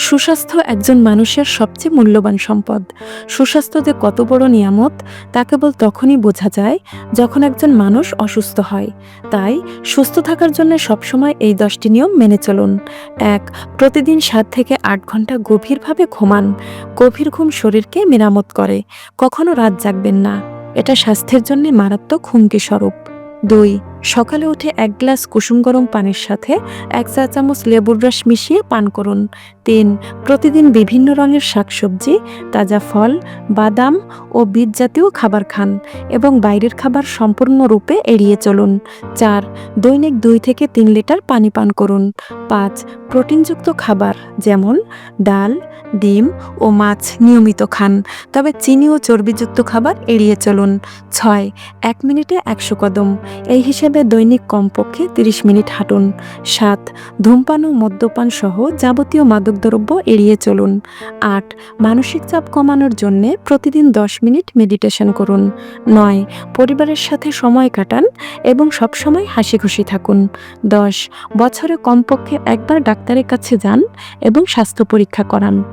সুস্বাস্থ্য একজন মানুষের সবচেয়ে মূল্যবান সম্পদ। সুস্বাস্থ্য যে কত বড় নিয়ামত, তা কেবল তখনই বোঝা যায় যখন একজন মানুষ অসুস্থ হয়। তাই সুস্থ থাকার জন্য সবসময় এই দশটি নিয়ম মেনে চলুন। এক, প্রতিদিন সাত থেকে আট ঘণ্টা গভীরভাবে ঘুমান। গভীর ঘুম শরীরকে মেরামত করে। কখনো রাত জাগবেন না। এটা স্বাস্থ্যের জন্য মারাত্মক হুমকি স্বরূপ দুই সকালে উঠে এক গ্লাস কুসুম গরম পানির সাথে এক চা চামচ লেবুর রস মিশিয়ে পান করুন। তিন, প্রতিদিন বিভিন্ন রঙের শাকসবজি, তাজা ফল, বাদাম ও বীজ জাতীয় খাবার খান এবং বাইরের খাবার সম্পূর্ণরূপে এড়িয়ে চলুন। চার, দৈনিক দুই থেকে তিন লিটার পানি পান করুন। পাঁচ, প্রোটিনযুক্ত খাবার যেমন ডাল, ডিম ও মাছ নিয়মিত খান, তবে চিনি ও চর্বিযুক্ত খাবার এড়িয়ে চলুন। ছয়, এক মিনিটে একশো কদম। এই হিসেবে দৈনিক কমপক্ষে তিরিশ মিনিট হাঁটুন। সাত, ধূমপান ও মদ্যপান সহ যাবতীয় মাদকদ্রব্য এড়িয়ে চলুন। আট, মানসিক চাপ কমানোর জন্য প্রতিদিন দশ মিনিট মেডিটেশন করুন। নয়, পরিবারের সাথে সময় কাটান এবং সবসময় হাসি খুশি থাকুন। দশ, বছরে কমপক্ষে একবার ডাক্তারের কাছে যান এবং স্বাস্থ্য পরীক্ষা করান।